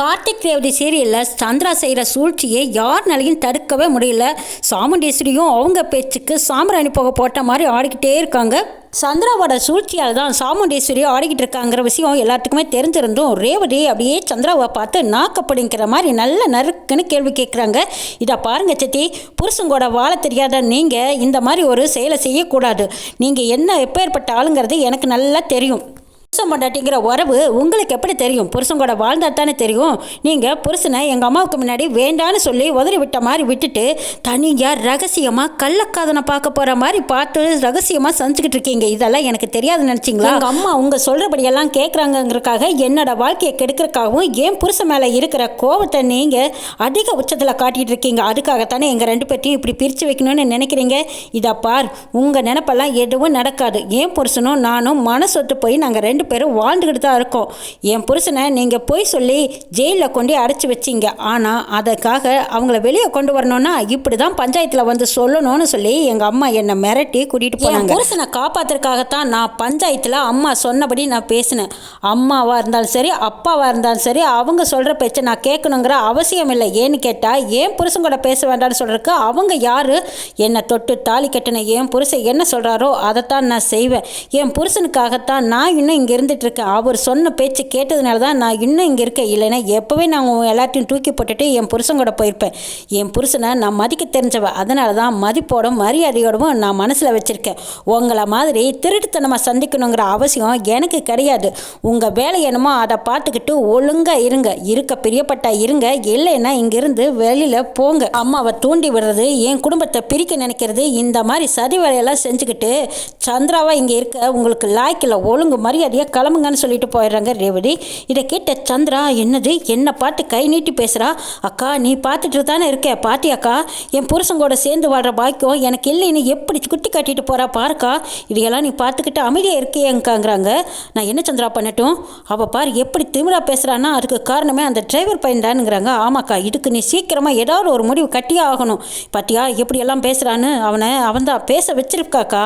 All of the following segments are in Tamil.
கார்த்திக் ரேவதி சீரியலில் சந்திரா செய்கிற சூழ்ச்சியை யாருனாலையும் தடுக்கவே முடியல? சாமுண்டீஸ்வரியும் அவங்க பேச்சுக்கு சாம்பிராணி போக போட்ட மாதிரி ஆடிக்கிட்டே இருக்காங்க. சந்திராவோட சூழ்ச்சியால் தான் சாமுண்டீஸ்வரி ஆடிக்கிட்டு இருக்காங்கிற விஷயம் எல்லாத்துக்குமே தெரிஞ்சிருந்தும் ரேவதி அப்படியே சந்திராவை பார்த்து நாக்கப்படுங்கிற மாதிரி நல்ல நறுக்குன்னு கேள்வி கேட்குறாங்க இதை பாருங்க சித்தி புருஷங்கூட வாழ தெரியாத நீங்கள் இந்த மாதிரி ஒரு செயலை செய்யக்கூடாது. நீங்கள் என்ன எப்பேற்பட்ட ஆளுங்கிறது எனக்கு நல்லா தெரியும். புருஷன் பொண்டாட்டிங்கிற உறவு உங்களுக்கு எப்படி தெரியும்? புருஷன் கூட வாழ்ந்தா தானே தெரியும்? நீங்கள் புருஷனை எங்கள் அம்மாவுக்கு முன்னாடி வேண்டான்னு சொல்லி உதறி விட்ட மாதிரி விட்டுட்டு தனியாக ரகசியமாக கள்ளக்காதனை பார்க்க போகிற மாதிரி பார்த்து ரகசியமாக சந்திச்சுக்கிட்டு இருக்கீங்க. இதெல்லாம் எனக்கு தெரியாது நினச்சிங்களா? எங்கள் அம்மா உங்கள் சொல்கிறபடியெல்லாம் கேட்குறாங்கங்கிறக்காக என்னோட வாழ்க்கையை கெடுக்கிறக்காகவும் ஏன் புருஷன் மேலே இருக்கிற கோபத்தை நீங்கள் அதிக உச்சத்தில் காட்டிகிட்டு இருக்கீங்க? அதுக்காகத்தானே எங்கள் ரெண்டு பேர்ட்டையும் இப்படி பிரித்து வைக்கணும்னு நினைக்கிறீங்க? இதை பார் உங்கள் நினப்பெல்லாம் எதுவும் நடக்காது. ஏன் புருஷனும் நானும் மனசொத்து போய் நாங்கள் ரெண்டு பேரும் வாழ்ந்துக்கிட்டு தான் இருக்கோம். என் புருஷனை நீங்கள் போய் சொல்லி ஜெயிலில் கொண்டு அடைச்சி வச்சிங்க. ஆனால் அதுக்காக அவங்கள வெளியே கொண்டு வரணும்னா இப்படி தான் பஞ்சாயத்தில் வந்து சொல்லணும்னு சொல்லி எங்கள் அம்மா என்னை மிரட்டி கூட்டிகிட்டு போனாங்க. புருஷனை காப்பாற்றுறதுக்காகத்தான் நான் பஞ்சாயத்தில் அம்மா சொன்னபடி நான் பேசினேன். அம்மாவாக இருந்தாலும் சரி அப்பாவாக இருந்தாலும் சரி அவங்க சொல்கிற பேச்சை நான் கேட்கணுங்கிற அவசியம் இல்லை. ஏன்னு கேட்டால் ஏன் புருஷன் கூட பேச வேண்டாம்னு சொல்கிறதுக்கு அவங்க யார்? என்னை தொட்டு தாலி கட்டின என் புருஷன் என்ன சொல்கிறாரோ அதைத்தான் நான் செய்வேன். என் புருஷனுக்காகத்தான் நான் இன்னும் இங்கே இருந்துட்டு அவர் சொன்ன பேச்சு கேட்டதுனால தான் நான் இன்னும் இங்கே இருக்கேன். இல்லைன்னா எப்போவே நான் எல்லாத்தையும் தூக்கி போட்டுட்டு என் புருஷன் கூட போயிருப்பேன். என் புருஷனை நான் மதிக்க தெரிஞ்சவ. அதனால தான் மதிப்போடும் மரியாதையோடவும் நான் மனசில் வச்சுருக்கேன். உங்களை மாதிரி திருட்டுத்தனமாக சந்திக்கணுங்கிற அவசியம் எனக்கு கிடையாது. உங்கள் வேலை என்னமோ அதை பார்த்துக்கிட்டு ஒழுங்காக இருங்க. இருக்க பிரியப்பட்டா இருங்க. இல்லைன்னா இங்கேருந்து வெளியில் போங்க. அம்மாவை தூண்டி விடுறது என் குடும்பத்தை பிரிக்க நினைக்கிறது இந்த மாதிரி சதி வேலையெல்லாம் செஞ்சுக்கிட்டு சந்திராவாக இங்கே இருக்க. உங்களுக்கு லாய்க்கில் ஒழுங்கு மரியாதை மரியாதையாக கிளம்புங்கன்னு சொல்லிட்டு போயிடுறாங்க ரேவதி. இதை கேட்ட சந்திரா என்னது? என்னை பார்த்து கை நீட்டி பேசுகிறா அக்கா நீ பார்த்துட்டு தானே இருக்க? பாத்தியாக்கா? என் புருஷங்கூட சேர்ந்து வாழ்கிற பாக்கியம் எனக்கு இல்லைன்னு எப்படி குட்டி கட்டிட்டு போகிறா பாருக்கா இதையெல்லாம் நீ பார்த்துக்கிட்டு அமைதியாக இருக்கேங்கிறாங்க நான் என்ன சந்திரா பண்ணட்டும்? அவள் பார் எப்படி திமிரா பேசுகிறான்னா அதுக்கு காரணமே அந்த டிரைவர் பையன் தானுங்கிறாங்க. ஆமாக்கா இதுக்கு நீ சீக்கிரமாக ஏதாவது ஒரு முடிவு கட்டியே ஆகணும். பாத்தியா எப்படியெல்லாம் பேசுகிறான்னு அவனை அவன் தான் பேச வச்சிருக்காக்கா.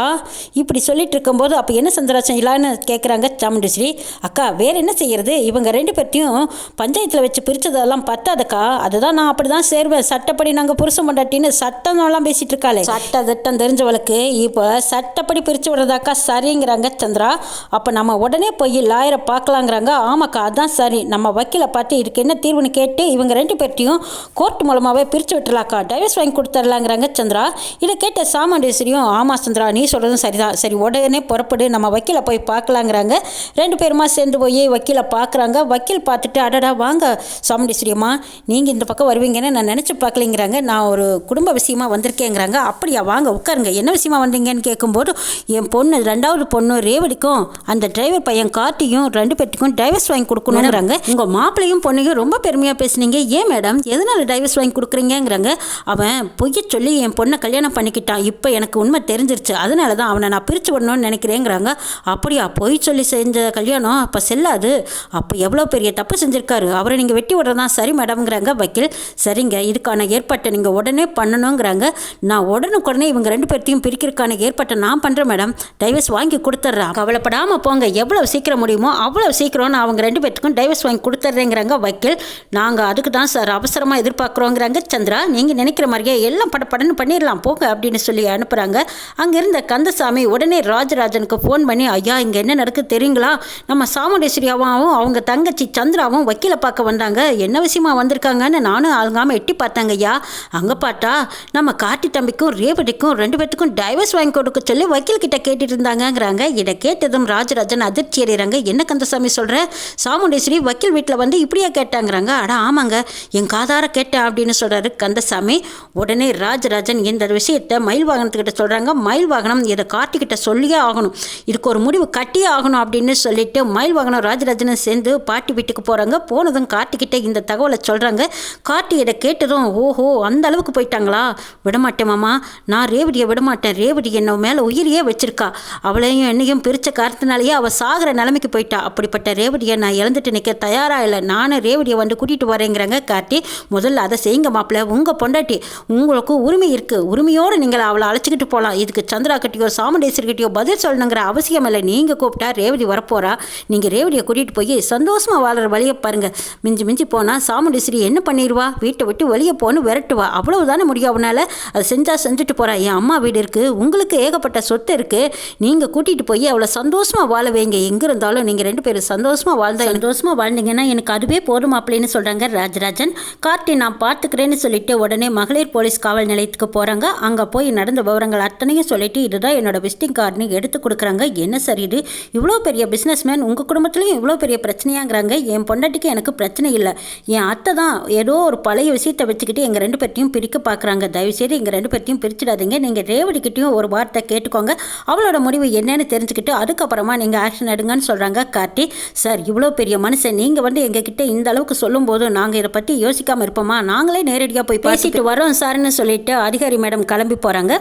இப்படி சொல்லிட்டு இருக்கும்போது அப்போ என்ன சந்திரா செய்யலான்னு கேட்குறாங்க சாமுண்டேஸ்வரி அக்கா வேறு என்ன செய்கிறது இவங்க ரெண்டு பேர்த்தையும் பஞ்சாயத்தில் வச்சு பிரித்ததெல்லாம் பத்தாதக்கா. அதுதான் நான் அப்படி தான் சேருவேன். சட்டப்படி நாங்கள் புருஷன் பண்ணாட்டின்னு சட்டம்லாம் பேசிகிட்டு இருக்காளே. சட்ட திட்டம் தெரிஞ்சவளுக்கு இப்போ சட்டப்படி பிரித்து விடுறதாக்கா சரிங்கிறாங்க சந்திரா. அப்போ நம்ம உடனே போய் லாயரை பார்க்கலாங்கிறாங்க. ஆமாக்கா அதான் சரி. நம்ம வக்கீலை பார்த்து இதுக்கு என்ன தீர்வுன்னு கேட்டு இவங்க ரெண்டு பேர்த்தையும் கோர்ட் மூலமாகவே பிரித்து விட்டுலாக்கா டைவர்ஸ் வாங்கி கொடுத்துர்லாங்கிறாங்க சந்திரா. இதை கேட்ட சாமுண்டேஸ்வரியும் ஆமாம் சந்திரா நீ சொல்கிறதும் சரிதான். சரி உடனே புறப்படு. நம்ம வக்கீலை போய் பார்க்கலாங்கிறாங்க. ரெண்டு பேருமா சேர்ந்து போய் வக்கீலை பார்க்குறாங்க. வக்கீல் பார்த்துட்டு அடடா வாங்க சாமுண்டீஸ்வரியம்மா நீங்கள் இந்த பக்கம் வருவீங்கன்னு நான் நினச்சி பார்க்கலைங்கிறாங்க. நான் ஒரு குடும்ப விஷயமா வந்திருக்கேங்கிறாங்க. அப்படியா வாங்க உட்காருங்க. என்ன விஷயமா வந்தீங்கன்னு கேட்கும்போது என் பொண்ணு ரெண்டாவது பொண்ணு ரேவதிக்கும் அந்த டிரைவர் பையன் கார்த்தியும் ரெண்டு பேர்த்துக்கும் டைவர்ஸ் வாங்கி கொடுக்கணுங்கிறாங்க. உங்கள் மாப்பிள்ளையும் பொண்ணையும் ரொம்ப பெருமையாக பேசுனீங்க. ஏன் மேடம்? எதனால டைவர்ஸ் வாங்கி கொடுக்குறீங்கங்கிறாங்க. அவன் பொய்ய சொல்லி என் பொண்ணை கல்யாணம் பண்ணிக்கிட்டான். இப்போ எனக்கு உண்மை தெரிஞ்சிருச்சு. அதனால தான் அவனை நான் பிரித்து விடணும்னு நினைக்கிறேங்கிறாங்க. அப்படியா பொய் சொல்லி செஞ்ச கல்யாணம் அப்போ செல்லாது. அப்போ எவ்வளோ பெரிய தப்பு செஞ்சுருக்காரு. அவரை நீங்கள் வெட்டி விடுறதா சரி மேடம்ங்கிறாங்க வக்கீல். சரிங்க இதுக்கான ஏற்பாட்டை நீங்கள் உடனே பண்ணணுங்கிறாங்க. நான் உடனுக்குடனே இவங்க ரெண்டு பேர்த்தையும் பிரிக்கிறதுக்கான ஏற்பாட்டை நான் பண்ணுறேன் மேடம். டைவர்ஸ் வாங்கி கொடுத்துட்றேன். கவலைப்படாமல் போங்க. எவ்வளோ சீக்கிரம் முடியுமோ அவ்வளோ சீக்கிரம் நான் அவங்க ரெண்டு பேர்த்துக்கும் டைவர்ஸ் வாங்கி கொடுத்துட்றேங்கிறாங்க வக்கீல். நாங்கள் அதுக்கு தான் சார் அவசரமாக எதிர்பார்க்குறோங்கிறாங்க. சந்திரா நீங்கள் நினைக்கிற மாதிரியே எல்லாம் பட படன்னு பண்ணிடலாம். போங்க அப்படின்னு சொல்லி அனுப்புகிறாங்க அங்கே இருந்த கந்தசாமி உடனே ராஜராஜனுக்கு ஃபோன் பண்ணி ஐயா இங்கே என்ன நடக்குது சரிங்களா நம்ம சாமுண்டேஸ்வரியாவும் அவங்க தங்கச்சி சந்திராவும் வக்கீலை பார்க்க வந்தாங்க. என்ன விஷயமா வந்திருக்காங்கன்னு நானும் அழுங்காமல் எட்டி பார்த்தாங்க ஐயா. அங்கே பார்த்தா நம்ம கார்த்தி தம்பிக்கும் ரேவதிக்கும் ரெண்டு பேர்த்துக்கும் டைவர்ஸ் வாங்கி கொடுக்க சொல்லி வக்கீல் கிட்ட கேட்டுட்டு இருந்தாங்கங்கிறாங்க இதை கேட்டதும் ராஜராஜன் அதிர்ச்சி அடைகிறாங்க. என்ன கந்தசாமி சொல்கிற சாமுண்டேஸ்வரி வக்கீல் வீட்டில் வந்து இப்படியா கேட்டாங்கிறாங்க? அட ஆமாங்க. என் காதார கேட்டேன் அப்படின்னு சொல்கிறாரு கந்தசாமி. உடனே ராஜராஜன் இந்த விஷயத்தை மயில் வாகனத்துக்கிட்ட சொல்கிறாங்க மயில் வாகனம் இதை கார்த்திகிட்ட சொல்லியே ஆகணும். இதுக்கு ஒரு முடிவு கட்டியே ஆகணும் அப்படின்னு சொல்லிட்டு மயில் வாகனம் ராஜராஜனும் சேர்ந்து பாட்டி வீட்டுக்கு போகிறாங்க போனதும் கார்த்திகிட்ட இந்த தகவலை சொல்கிறாங்க கார்த்திகிட்ட கேட்டதும் ஓஹோ அந்த அளவுக்கு போயிட்டாங்களா? விடமாட்டேன் மாமா. நான் ரேவடியை விடமாட்டேன். ரேவடி என்ன மேலே உயிரியே வச்சிருக்கா. அவளையும் என்னையும் பிரித்த காரணத்தினாலேயே அவள் சாகிற நிலைமைக்கு போயிட்டா. அப்படிப்பட்ட ரேவடியை நான் இழந்துட்டு நிற்க தயாராக இல்லை. நானும் ரேவடியை வந்து கூட்டிகிட்டு வரேங்கிறாங்க கார்த்தி. முதல்ல அதை செய்யுங்க மாப்பிள்ள. உங்கள் பொண்டாட்டி உங்களுக்கு உரிமை இருக்குது உரிமையோடு நீங்கள் அவளை அழைச்சிக்கிட்டு போகலாம் இதுக்கு சந்திரா கிட்டயோ சாமுண்டேஸ்வரி கிட்டேயோ பதில் சொல்லணுங்கிற அவசியம் இல்லை. நீங்கள் கூப்பிட்டா ரேவதி வரப்போறா. நீங்கள் ரேவதியை கூட்டிகிட்டு போய் சந்தோஷமாக வாழ்கிற வழியை பாருங்கள் மிஞ்சி மிஞ்சி போனால் சாமுண்டிஸ்ரீ என்ன பண்ணிடுவா வீட்டை விட்டு வெளியே போன்னு விரட்டுவா. அவ்வளவு தானே முடியும் அவனால்? அதை செஞ்சால் செஞ்சுட்டு போகிறா என் அம்மா வீடு இருக்குது உங்களுக்கு ஏகப்பட்ட சொத்து இருக்குது நீங்கள் கூட்டிகிட்டு போய் அவளை சந்தோஷமாக வாழ வைங்க. எங்கே இருந்தாலும் நீங்கள் ரெண்டு பேரும் சந்தோஷமாக வாழ்ந்தா சந்தோஷமாக வாழ்ந்தீங்கன்னா எனக்கு அதுவே போதும் அப்படின்னு சொல்கிறாங்க ராஜராஜன். கார்த்தி நான் பார்த்துக்கிறேன்னு சொல்லிட்டு உடனே மகளிர் போலீஸ் காவல் நிலையத்துக்கு போகிறாங்க அங்கே போய் நடந்த விவரங்கள் அத்தனையும் சொல்லிட்டு இதுதான் என்னோட விசிட்டிங் கார்டுன்னு எடுத்து கொடுக்குறாங்க. என்ன சரி இது? இவ்வளோ பெரிய பிஸ்னஸ்மேன் உங்கள் குடும்பத்துலேயும் இவ்வளோ பெரிய பிரச்சனையாங்கிறாங்க. என் பொண்டாட்டிக்கு எனக்கு பிரச்சனை இல்லை. என் அத்தை தான் ஏதோ ஒரு பழைய விஷயத்தை வச்சுக்கிட்டு எங்கள் ரெண்டு பேர்த்தையும் பிரிக்க பார்க்குறாங்க தயவுசெய்து எங்கள் ரெண்டு பேர்த்தையும் பிரிச்சிடாதீங்க. நீங்கள் ரேவதிக்கிட்டையும் ஒரு வார்த்தை கேட்டுக்கோங்க. அவளோட முடிவு என்னன்னு தெரிஞ்சுக்கிட்டு அதுக்கப்புறமா நீங்கள் ஆக்ஷன் எடுங்கன்னு சொல்கிறாங்க கார்த்தி. சார் இவ்வளோ பெரிய மனுஷன். நீங்கள் வந்து எங்ககிட்ட இந்த அளவுக்கு சொல்லும்போது நாங்கள் இதை பற்றி யோசிக்காமல் இருப்போமா? நாங்களே நேரடியாக போய் பேசிட்டு வரோம் சார்னு சொல்லிட்டு அதிகாரி மேடம் கிளம்பி போகிறாங்க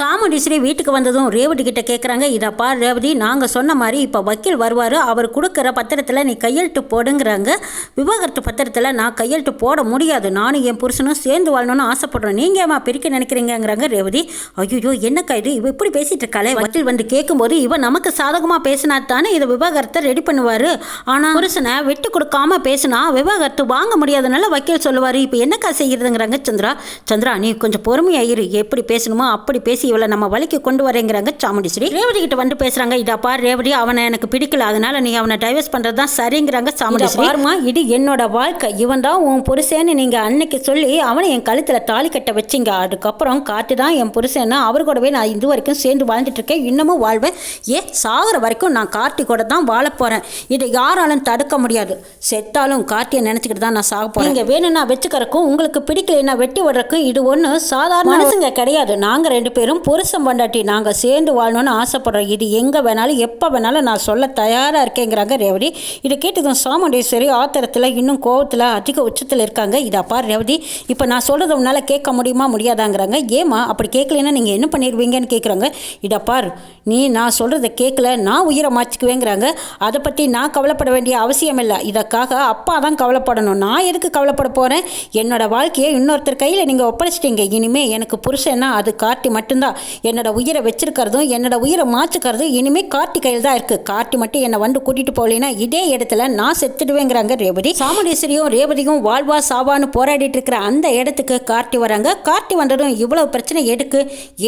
சாமுண்டீஸ்வரி வீட்டுக்கு வந்ததும் ரேவதி கிட்ட கேட்குறாங்க இதப்பா ரேவதி நாங்கள் சொன்ன மாதிரி இப்போ வக்கீல் வருவார் அவர் கொடுக்குற பத்திரத்தில் நீ கையெழுத்து போடுங்கிறாங்க. விவாகரத்து பத்திரத்தில் நான் கையெழுத்து போட முடியாது. நானும் என் புருஷனும் சேர்ந்து வாழணும்னு ஆசைப்படுறோம். நீங்கள் ஏமா பிரிக்க நினைக்கிறீங்கங்கிறாங்க ரேவதி. ஐயோ என்னக்கா இது? இவ இப்படி பேசிட்டு இருக்காளே வக்கீல் வந்து கேட்கும்போது இவன் நமக்கு சாதகமாக பேசினா தானே இதை விவாகரத்தை ரெடி பண்ணுவார். ஆனால் புருஷனை விட்டு கொடுக்காம பேசினா விவாகரத்து வாங்க முடியாதனால வக்கீல் சொல்லுவார். இப்போ என்னக்கா செய்கிறதுங்கிறாங்க சந்திரா? சந்திரா நீ கொஞ்சம் பொறுமையாயிரு எப்படி பேசணுமோ அப்படி பேசி இவளை நம்ம வழிக்கு கொண்டு வரேங்கிறாங்க சாமுண்டீஸ்வரி. ரேவதி கிட்ட வந்து பேசுறாங்க இதா பார் ரேவதி அவனை எனக்கு பிடிக்கல அதனால நீ அவனை டைவர்ஸ் பண்றது தான் சரிங்கிறாங்க சாமுண்டீஸ்வரி. பாருமா இது என்னோட வாழ்க்கை. இவன் தான் உன் புருஷன்னு நீங்க அன்னைக்கு சொல்லி அவனை என் கழுத்துல தாலி கட்ட வச்சிங்க. அதுக்கப்புறம் காட்டு தான் என் புருஷன்னு. அவர் கூடவே நான் இது வரைக்கும் சேர்ந்து வாழ்ந்துட்டு இருக்கேன். இன்னமும் வாழ்வேன். ஏ சாகுற வரைக்கும் நான் கார்த்தி கூட தான் வாழ போறேன். இதை யாராலும் தடுக்க முடியாது. செத்தாலும் கார்த்தியை நினைச்சுக்கிட்டு தான் நான் சாக போறேன். நீங்க வேணும்னா வச்சுக்கிறக்கும் உங்களுக்கு பிடிக்கலைன்னா வெட்டி விடுறக்கும் இது ஒன்று சாதாரண மனுஷங்க கிடையாது. நாங்க ரெண்டு பேரும் புருஷன் பொண்டாட்டி நாங்கள் சேர்ந்து வாழணும்னு ஆசைப்படுறோம். இது எங்கே வேணாலும் எப்போ வேணாலும் நான் சொல்ல தயாராக இருக்கேங்கிறாங்க ரேவதி. இதை கேட்டதும் சாமுண்டேஸ்வரி ஆத்திரத்தில் இன்னும் கோவத்தில் அதிக உச்சத்தில் இருக்காங்க. இதை பார் ரேவதி. இப்போ நான் சொல்கிறது உன்னால் கேட்க முடியுமா முடியாதாங்கிறாங்க. ஏமா அப்படி கேட்கலன்னா நீங்கள் என்ன பண்ணிடுவீங்கன்னு கேட்குறாங்க இதை பார் நீ நான் சொல்கிறத கேட்கல நான் உயிரை மாச்சிக்குவேங்கிறாங்க அதை பற்றி நான் கவலைப்பட வேண்டிய அவசியம் இல்லை. இதற்காக அப்பா தான் கவலைப்படணும். நான் எதுக்கு கவலைப்பட போகிறேன் என்னோட வாழ்க்கையை இன்னொருத்தர் கையில் நீங்கள் ஒப்படைச்சிட்டீங்க. இனிமேல் எனக்கு புருஷன்னா அது காட்டி மட்டும்தான் என்னோட உயிரை வச்சிருக்கிறதும் என்னோட உயிரை மாற்றிக்கிறதும் இனிமேல் கார்த்தி கையில் தான் இருக்குது கார்த்தி மட்டும் என்னை வந்து கூட்டிகிட்டு போகலைன்னா இதே இடத்துல நான் செத்துடுவேங்கிறாங்க ரேவதி. சாமுண்டீஸ்வரியும் ரேவதியும் வாழ்வா சாவான்னு போராடிட்டு இருக்கிற அந்த இடத்துக்கு கார்த்தி வராங்க. கார்த்தி வந்ததும் இவ்வளோ பிரச்சனை எடுக்கு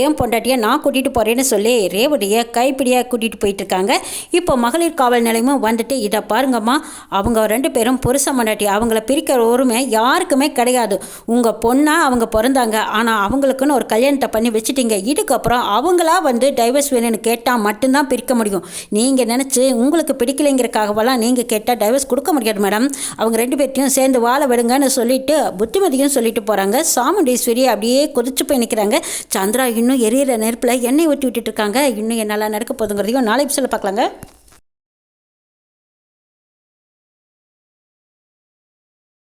ஏன் பொண்டாட்டியை நான் கூட்டிகிட்டு போகிறேன்னு சொல்லி ரேவதியை கைப்பிடியாக கூட்டிகிட்டு போயிட்டு இருக்காங்க. இப்போ மகளிர் காவல் நிலையமும் வந்துட்டு இதை பாருங்கம்மா அவங்க ரெண்டு பேரும் புருஷ மண்டாட்டி அவங்கள பிரிக்கிற உரிமை யாருக்குமே கிடையாது. உங்கள் பொண்ணாக அவங்க பிறந்தாங்க. ஆனால் அவங்களுக்குன்னு ஒரு கல்யாணத்தை பண்ணி வச்சுட்டீங்க. இதுக்கப்புறம் அவங்களா வந்து டைவர்ஸ் வேணும்னு கேட்டால் மட்டும்தான் பிரிக்க முடியும். நீங்கள் நினச்சி உங்களுக்கு பிடிக்கலைங்கிறக்காகவெல்லாம் நீங்கள் கேட்டால் டைவர்ஸ் கொடுக்க முடியாது மேடம் அவங்க ரெண்டு பேர்த்தையும் சேர்ந்து வாழ விடுங்கன்னு சொல்லிட்டு புத்திமதியும் சொல்லிட்டு போகிறாங்க சாமுண்டீஸ்வரி அப்படியே கொதிச்சு போய் நிற்கிறாங்க சந்திரா இன்னும் எரியிற நெருப்பில் எண்ணெய் ஊற்றி விட்டுட்டு இருக்காங்க. இன்னும் என்னால் நடக்க போதுங்கிறதையும் நாளை சொல்ல பார்க்கலாங்க.